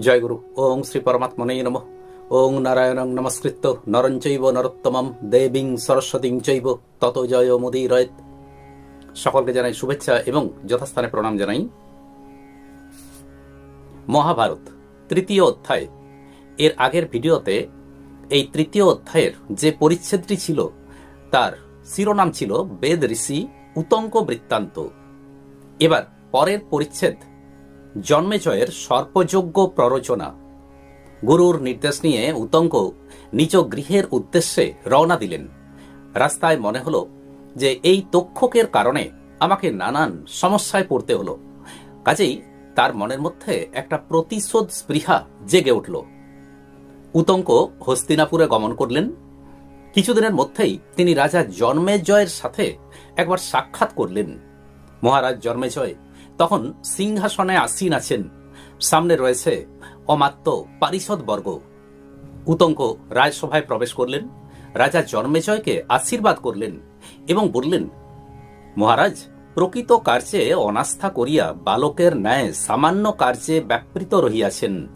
জয় গুরু ওং শ্রী পরমাত্মনেই নম। ওং নারায়ণং নমস্কৃত্য। নরঞ্চৈব নরোত্তমম। দেবীং সরস্বতীং চৈব। তত জয় মুদিরয়েত সকলকে জানাই শুভেচ্ছা এবং যথাস্থানে প্রণাম জানাই। মহাভারত, তৃতীয় অধ্যায়। এর আগের ভিডিওতে এই তৃতীয় অধ্যায়ের যে পরিচ্ছেদটি ছিল, তার শিরোনাম ছিল বেদ ঋষি উতঙ্ক বৃত্তান্ত। এবার পরের পরিচ্ছেদ জন্মেজয়ের সর্পযোগ্য প্ররোচনা। গুরুর নির্দেশ নিয়ে উতঙ্ক নিজ গৃহের উদ্দেশ্যে রওনা দিলেন। রাস্তায় মনে হলো যে এই তক্ষকের কারণে আমাকে নানান সমস্যায় পড়তে হলো। কাজেই তার মনের মধ্যে একটা প্রতিশোধ স্পৃহা জেগে উঠল। উতঙ্ক হস্তিনাপুরে গমন করলেন। কিছুদিনের মধ্যেই তিনি রাজা জন্মেজয়ের সাথে একবার সাক্ষাৎ করলেন। মহারাজ জন্মেজয় তখন সিংহাসনে আসীন আছেন। সামনে রয়েছে অমাত্য পারিষদ বর্গ। উতঙ্ক রাজসভায় প্রবেশ করলেন। রাজা জন্মেজয়কে আশীর্বাদ করলেন এবং বললেন, মহারাজ, প্রকৃত কার্যে অনাস্থা করিয়া বালকের ন্যায় সামান্য কার্যে ব্যাপৃত রহিয়াছেন।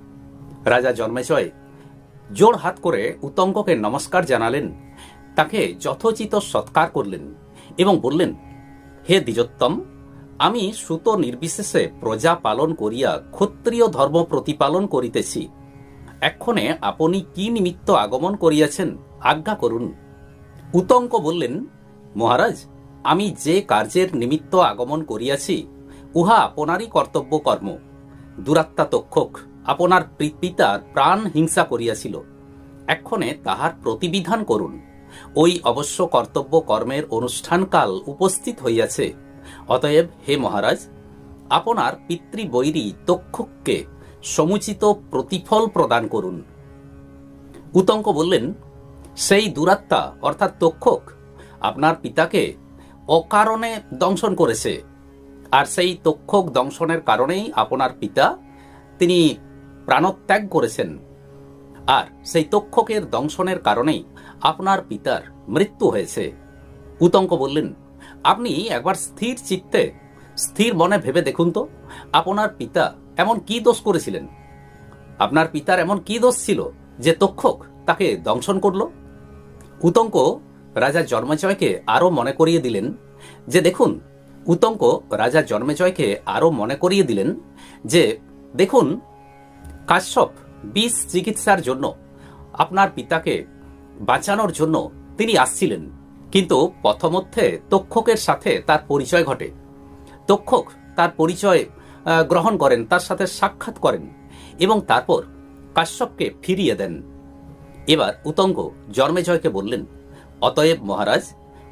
রাজা জন্মেজয় জোর হাত করে উতঙ্ককে নমস্কার জানালেন। তাকে যথোচিত সৎকার করলেন এবং বললেন, হে দ্বিজোত্তম আমি সুত নির্বিশেষে প্রজা পালন করিয়া ক্ষত্রিয় ধর্ম প্রতিপালন করিতেছি। এক্ষণে আপনি কি নিমিত্ত আগমন করিয়াছেন, আজ্ঞা করুন। উতঙ্ক বললেন, মহারাজ, আমি যে কার্যের নিমিত্ত আগমন করিয়াছি, উহা আপনারই কর্তব্য কর্ম। দুরাত্মা তক্ষক আপনার পিতার প্রাণ হিংসা করিয়াছিল। এক্ষণে তাহার প্রতিবিধান করুন। ওই অবশ্য কর্তব্য কর্মের অনুষ্ঠানকাল উপস্থিত হইয়াছে। অতএব হে মহারাজ, আপনার পিতৃবৈরী তক্ষককে সমুচিত প্রতিফল প্রদান করুন। উতঙ্ক বললেন, সেই দুরাত্মা, অর্থাৎ তক্ষক আপনার পিতাকে অকারণে দংশন করেছে, আর সেই তক্ষক দংশনের কারণেই আপনার পিতা তিনি প্রাণত্যাগ করেছেন। আর সেই তক্ষকের দংশনের কারণেই আপনার পিতার মৃত্যু হয়েছে। উতঙ্ক বললেন আপনি একবার স্থির চিত্তে, স্থির মনে ভেবে দেখুন তো, আপনার পিতা এমন কি দোষ করেছিলেন? আপনার পিতার এমন কি দোষ ছিল যে তক্ষক তাকে দংশন করল? উতঙ্ক রাজা জন্মেজয়কে আরও মনে করিয়ে দিলেন যে, দেখুন, উতঙ্ক রাজা জন্মেজয়কে আরও মনে করিয়ে দিলেন যে, দেখুন, কাশ্যপ বিষ চিকিৎসার জন্য, আপনার পিতাকে বাঁচানোর জন্য তিনি আসছিলেন। কিন্তু পথমধ্যে তক্ষকের সাথে তার পরিচয় ঘটে। তক্ষক তার পরিচয় গ্রহণ করেন, তার সাথে সাক্ষাৎ করেন এবং তারপর কাশ্যপকে ফিরিয়ে দেন। এবার উতঙ্গ জন্মেজয়কে বললেন, অতএব মহারাজ,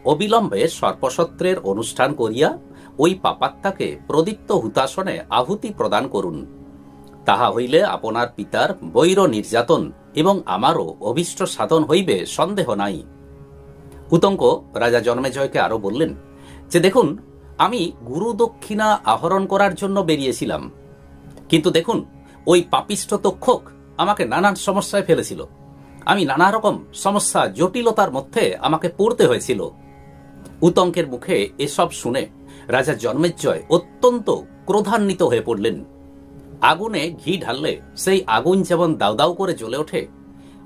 অবিলম্বে সর্পসত্রের অনুষ্ঠান করিয়া ওই পাপাত্মাকে প্রদীপ্ত হুতাসনে আহুতি প্রদান করুন। তাহা হইলে আপনার পিতার বৈর নির্যাতন এবং আমারও অভিষ্ট সাধন হইবে, সন্দেহ নাই। উতঙ্ক রাজা জন্মেজয়কে আরও বললেন, যে দেখুন, আমি গুরু দক্ষিণা আহরণ করার জন্য বেরিয়েছিলাম। কিন্তু দেখুন, ওই পাপিষ্ঠ তক্ষক আমাকে নানান সমস্যায় ফেলেছিল। আমি নানা রকম সমস্যা, জটিলতার মধ্যে আমাকে পড়তে হয়েছিল। উতঙ্কের মুখে এসব শুনে রাজা জন্মেজয় অত্যন্ত ক্রোধান্বিত হয়ে পড়লেন। আগুনে ঘি ঢাললে সেই আগুন যেমন দাউ দাউ করে জ্বলে ওঠে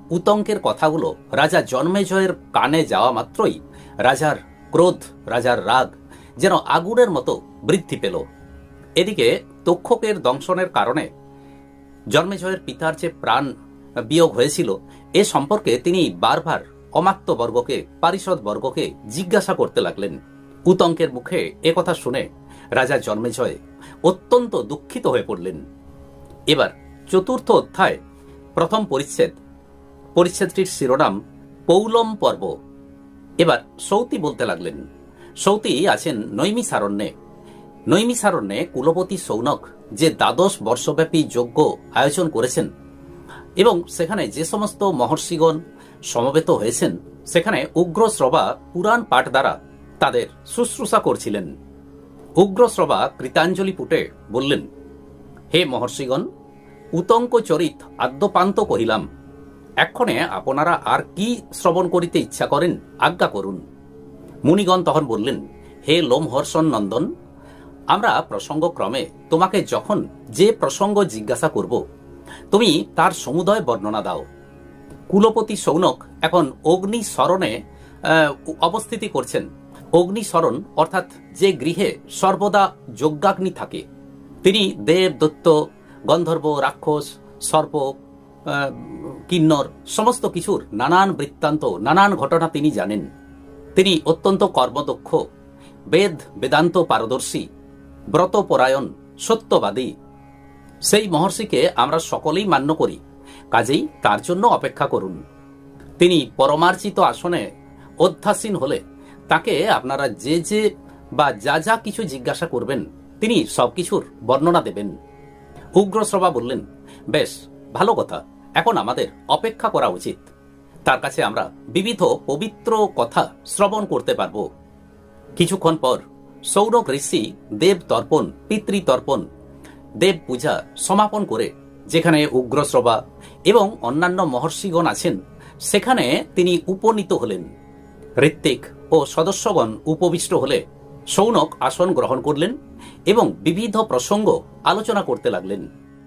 উতঙ্কের কথাগুলো রাজা জন্মেজয়ের কানে যাওয়া মাত্রই রাজার ক্রোধ, রাজার রাগ যেন আগুনের মতো বৃদ্ধি পেল। এদিকে তক্ষকের দংশনের কারণে জন্মেজয়ের পিতার যে প্রাণ বিয়োগ হয়েছিল, এ সম্পর্কে তিনি বারবার অমাত্য বর্গকে, পারিষদ বর্গকে জিজ্ঞাসা করতে লাগলেন। উতঙ্কের মুখে কথা শুনে রাজা জন্মেজয় অত্যন্ত দুঃখিত হয়ে পড়লেন। এবার চতুর্থ অধ্যায় প্রথম পরিচ্ছেদ পরিচ্ছেদটির শিরোনাম পৌলম পর্ব। এবার সৌতি বলতে লাগলেন। সৌতি আছেন নৈমিসারণ্যে নৈমিসারণ্যে কুলপতি সৌনক যে দ্বাদশ বর্ষব্যাপী যজ্ঞ আয়োজন করেছেন এবং সেখানে যে সমস্ত মহর্ষিগণ সমবেত হয়েছেন, সেখানে উগ্রশ্রবা পুরাণ পাঠ দ্বারা তাদের শুশ্রূষা করছিলেন। উগ্রশ্রবা কৃতাঞ্জলি পুটে বললেন, হে মহর্ষিগণ উতঙ্ক চরিত আদ্যপান্ত কহিলাম এক্ষণে আপনারা আর কি শ্রবণ করিতে ইচ্ছা করেন, আজ্ঞা করুন। মুনিগণ তখন বললেন, হে লোমহর্ষণ নন্দন, আমরা প্রসঙ্গক্রমে তোমাকে যখন যে প্রসঙ্গ জিজ্ঞাসা করব, তুমি তার সমুদয় বর্ণনা দাও। কুলপতি সৌনক এখন অগ্নি স্মরণে অবস্থিতি করছেন। অগ্নি স্মরণ অর্থাৎ যে গৃহে সর্বদা যজ্ঞাগ্নি থাকে। তিনি দেব দত্ত গন্ধর্ব, রাক্ষস, সর্প কিন্নর, সমস্ত কিছুর নানান বৃত্তান্ত, নানান ঘটনা তিনি জানেন। তিনি অত্যন্ত কর্মদক্ষ, বেদ, বেদান্ত পারদর্শী, ব্রতপরায়ণ, সত্যবাদী। সেই মহর্ষিকে আমরা সকলেই মান্য করি, কাজেই তার জন্য অপেক্ষা করুন। তিনি পরমার্জিত আসনে অধ্যাসীন হলে তাকে আপনারা যে যে বা যা যা কিছু জিজ্ঞাসা করবেন, তিনি সবকিছুর বর্ণনা দেবেন। উগ্রশ্রবা বললেন, বেশ, ভালো কথা। এখন আমাদের অপেক্ষা করা উচিত। তার কাছে আমরা বিবিধ পবিত্র কথা শ্রবণ করতে পারব। কিছুক্ষণ পর সৌরভ ঋষি দেব তর্পণ পিতৃতর্পণ দেব পূজা সমাপন করে যেখানে উগ্রশ্রবা এবং অন্যান্য মহর্ষিগণ আছেন, সেখানে তিনি উপনীত হলেন। ঋত্বিক ও সদস্যগণ উপবিষ্ট হলে সৌনক আসন গ্রহণ করলেন এবং বিবিধ প্রসঙ্গ আলোচনা করতে লাগলেন।